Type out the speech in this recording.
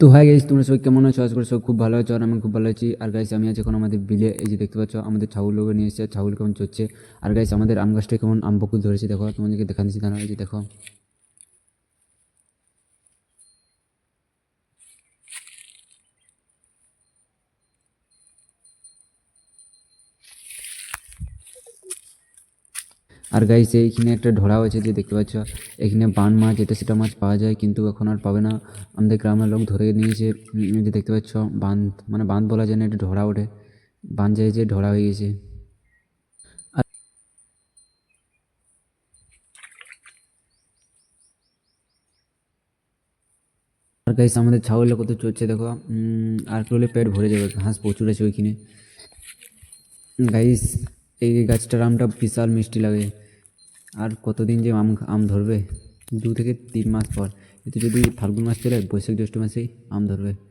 তো হ্যাঁ গাইস তোমরা সবাই কেমন আছো? আজ করে সব খুব ভালো আছো, আর আমি খুব ভালো আছি। আর গাইস আমি আজ এখন আমাদের বিলে। এই যে দেখতে পাচ্ছ, আমাদের ছাগলগুলো নিয়ে এসেছে ছাগল কেমন চড়ছে। আর গাইস আমাদের আম গাছটা কেমন? আম বকুল ধরেছে, দেখো, তোমাদেরকে দেখা দিচ্ছি দাঁড়া এই যে দেখো আর গাইস এইখানে একটা ঢোড়াও আছে যে দেখতে পাচ্ছ? এখানে বান মাছ এটা সেটা মাছ পাওয়া যায়, কিন্তু এখন আর পাবে না। আমাদের গ্রামের লোক ধরে নিয়েছে যে দেখতে পাচ্ছ, বাঁধ মানে বাঁধ বলা যায় না, এটা ঢোড়া ওঠে বান যায় যে ঢোড়া হয়ে গেছে। আর গাইস আমাদের ছাগল কত চড়ছে, দেখো। আর হলে পেট ভরে যাবে, ঘাস প্রচুর আছে ওইখানে। গাইস এই গাছটার আমটা বিশাল মিষ্টি লাগে। আর কতদিন যে আম আম ধরবে? দু থেকে তিন মাস পর। এতে যদি ফাল্গুন মাস চলে, বৈশাখ জ্যৈষ্ঠ মাসেই আম ধরবে।